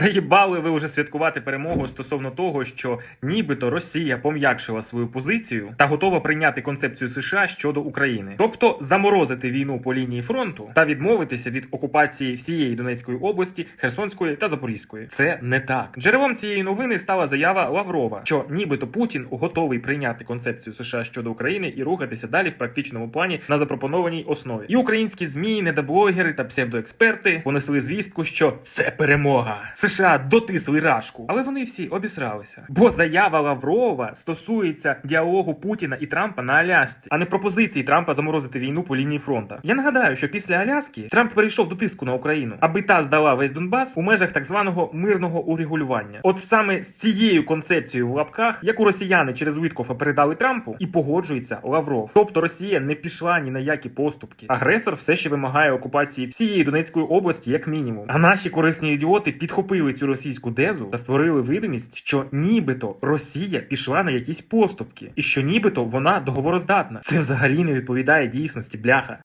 Заїбали ви вже святкувати перемогу стосовно того, що нібито Росія пом'якшила свою позицію та готова прийняти концепцію США щодо України, тобто заморозити війну по лінії фронту та відмовитися від окупації всієї Донецької області, Херсонської та Запорізької. Це не так. Джерелом цієї новини стала заява Лаврова, що нібито Путін готовий прийняти концепцію США щодо України і рухатися далі в практичному плані на запропонованій основі. І українські змі, недоблогери та псевдоексперти понесли звістку, що це перемога. США дотисли рашку, але вони всі обісралися. Бо заява Лаврова стосується діалогу Путіна і Трампа на Алясці, а не пропозиції Трампа заморозити війну по лінії фронту. Я нагадаю, що після Аляски Трамп перейшов до тиску на Україну, аби та здала весь Донбас у межах так званого мирного урегулювання. От саме з цією концепцією в лапках, яку росіяни через Виткофа передали Трампу, і погоджується Лавров. Тобто Росія не пішла ні на які поступки. Агресор все ще вимагає окупації всієї Донецької області, як мінімум. А наші корисні ідіоти підхопили цю російську дезу та створили видимість, що нібито Росія пішла на якісь поступки, і що нібито вона договороздатна. Це взагалі не відповідає дійсності, бляха.